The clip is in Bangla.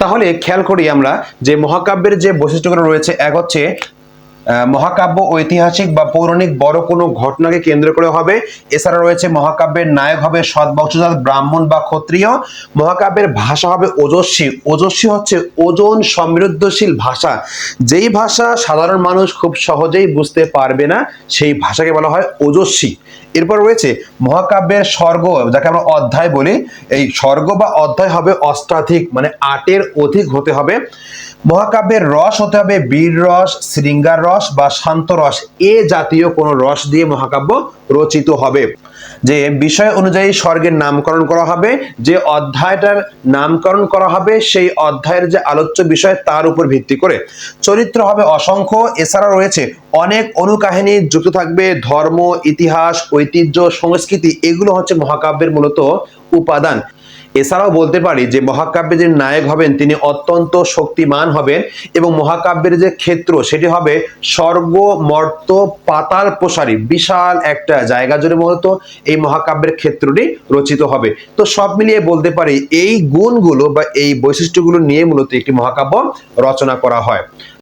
তাহলে খেয়াল করি আমরা যে মহাকাব্যের যে বৈশিষ্ট্যগুলো রয়েছে, এক হচ্ছে মহাকাব্য ঐতিহাসিক বা পৌরাণিক বড় কোনো ঘটনাকে কেন্দ্র করে হবে। এছাড়া রয়েছে মহাকাব্যের নায়ক হবে সৎ বংশজাত ব্রাহ্মণ বা ক্ষত্রিয়। মহাকাব্যের ভাষা হবে ওজস্বী। ওজস্বী হচ্ছে ওজন সমৃদ্ধশীল ভাষা। যেই ভাষা সাধারণ মানুষ খুব সহজেই বুঝতে পারবে না, সেই ভাষাকে বলা হয় ওজস্বী। এরপর রয়েছে মহাকাব্যের স্বর্গ, যাকে আমরা অধ্যায় বলি। এই স্বর্গ বা অধ্যায় হবে অষ্টাধিক মানে আটের অধিক হতে হবে। মহাকাব্যের রস হতে হবে বীর রস, শৃঙ্গার রস বা শান্ত রস। এ জাতীয় কোনো রস দিয়ে মহাকাব্য রচিত হবে। যে বিষয় অনুযায়ী স্বর্গের নামকরণ করা হবে, যে অধ্যায়টার নামকরণ করা হবে, সেই অধ্যায়ের যে আলোচ্য বিষয় তার উপর ভিত্তি করে। চরিত্র হবে অসংখ্য এছাড়া রয়েছে অনেক অনুকাহিনী যুক্ত থাকবে, ধর্ম, ইতিহাস, ঐতিহ্য, সংস্কৃতি, এগুলো হচ্ছে মহাকাব্যের মূলত উপাদান। এছাড়াও বলতে পারি যে মহাকাব্যের যে নায়ক হবেন, তিনি অত্যন্ত শক্তিমান হবেন এবং মহাকাব্যের যে ক্ষেত্র, সেটি হবে স্বর্গ মর্ত পাতাল প্রসারী, বিশাল একটা জায়গা জুড়ে মূলত এই মহাকাব্যের ক্ষেত্রটি রচিত হবে। তো সব মিলিয়ে বলতে পারি, এই গুণগুলো বা এই বৈশিষ্ট্যগুলো নিয়ে মূলত একটি মহাকাব্য রচনা করা হয়।